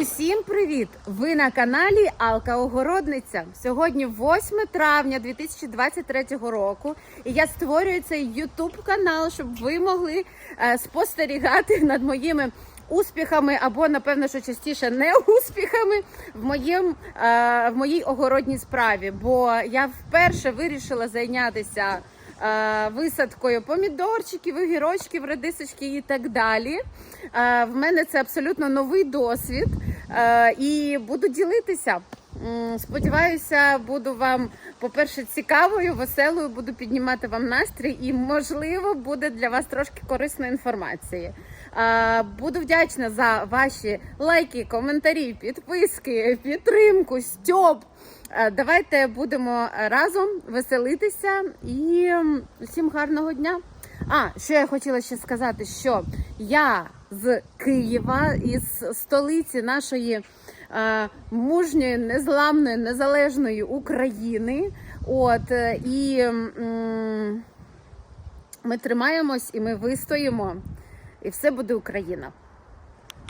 Усім привіт! Ви на каналі Алка Огородниця. Сьогодні 8 травня 2023 року. І я створюю цей YouTube канал, щоб ви могли е, спостерігати над моїми успіхами, або напевно, що частіше не успіхами в моєму е, в моїй огородній справі. Бо я вперше вирішила зайнятися. Е, Висадкою помідорчиків, огірочків, редисочки і так далі. Е, В мене це абсолютно новий досвід е, і буду ділитися. Сподіваюся, буду вам, по-перше, цікавою, веселою, буду піднімати вам настрій і, можливо, буде для вас трошки корисної інформації. Буду вдячна за ваші лайки, коментарі, підписки, підтримку, стьоп. Е, Давайте будемо разом веселитися і всім гарного дня. А, що я хотіла ще сказати, що я з Києва, із столиці нашої мужньої, незламної, незалежної України. От е, і ми тримаємось і ми вистоїмо, і все буде Україна.